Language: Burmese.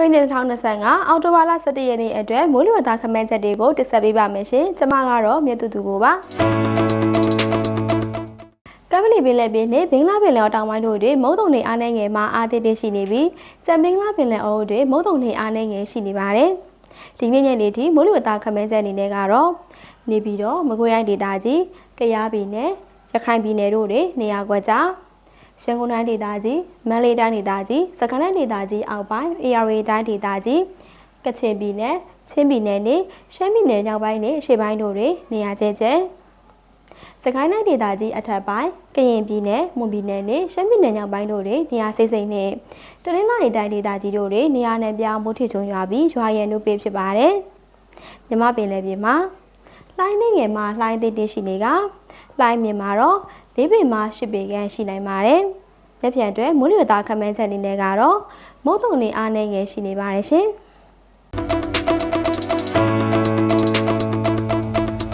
ခရစ်နှစ်2025အောက်တိုဘာလ17ရက်နေ့အတွက်မိုးလေဝသခန့်မှန်းချက်တွေကိုတင်ဆက်ပေးပါမယ်ရှင်။ကျွန်မကတော့မြတ်သူသူကိုပါ။ကမ္ဘာလီပင်လယ်ပြင်နဲ့ဘင်္ဂလားပင်လယ်အော်တောင်ပိုင်းတို့တွင်မုတ်တုံနေအားနည်းငယ်မှအားသေးသေးရှိနေပြီးကြံဘင်္ဂလားပင်လယ်အော်တွင်မုတ်တုံနေအားနည်းငယ်ရှိနေပါတယ်။ဒီနေ့ညနေထိမိုးလေဝသခန့်မှန်းချက်အနေနဲ့ကတော့နေပြီးတော့မကွေးတိုင်းဒေသကြီးကယားပြည်နယ်ရခိုင်ပြည်နယ်တို့တွင်နေရာကွက်ကြား ရန်ကုန်တိုင်းဒေသကြီးမန္တလေးတိုင်းဒေသကြီးစကိုင်းတိုင်းဒေသကြီးအောက်ပိုင်း AR တိုင်းဒေသကြီးကချင်ပြည်နယ်ချင်းပြည်နယ်နဲ့ရှမ်းပြည်နယ်မြောက်ပိုင်းနဲ့ရှေ့ပိုင်းတို့တွင်နေရာကျကျစကိုင်းတိုင်းဒေသကြီးအထက်ပိုင်းကရင်ပြည်နယ်မွန်ပြည်နယ်နဲ့ရှမ်းပြည်နယ်မြောက်ပိုင်းတို့တွင်နေရာစိစိမ့်နဲ့တနင်္လာရီတိုင်းဒေသကြီးတို့တွင်နေရာနယ်ပြောင်းမိုးထချုံရွာပြီးရွာရန်တို့ပေးဖြစ်ပါတယ်မြမပင်လယ်ပြင်မှာလှိုင်းနေငယ်မှာလှိုင်းသေးသေးရှိနေကလှိုင်းမြင်မှာတော့ ၄ပေမှ၈ပေခန့်ရှိနိုင်ပါတယ်။လက်ပြန်အတွက်မိုးလေဝသခန့်မှန်းချက်အနေနဲ့ကတော့မုတ်တုံနေအားနည်းငယ်ရှိနေပါတယ်ရှင်။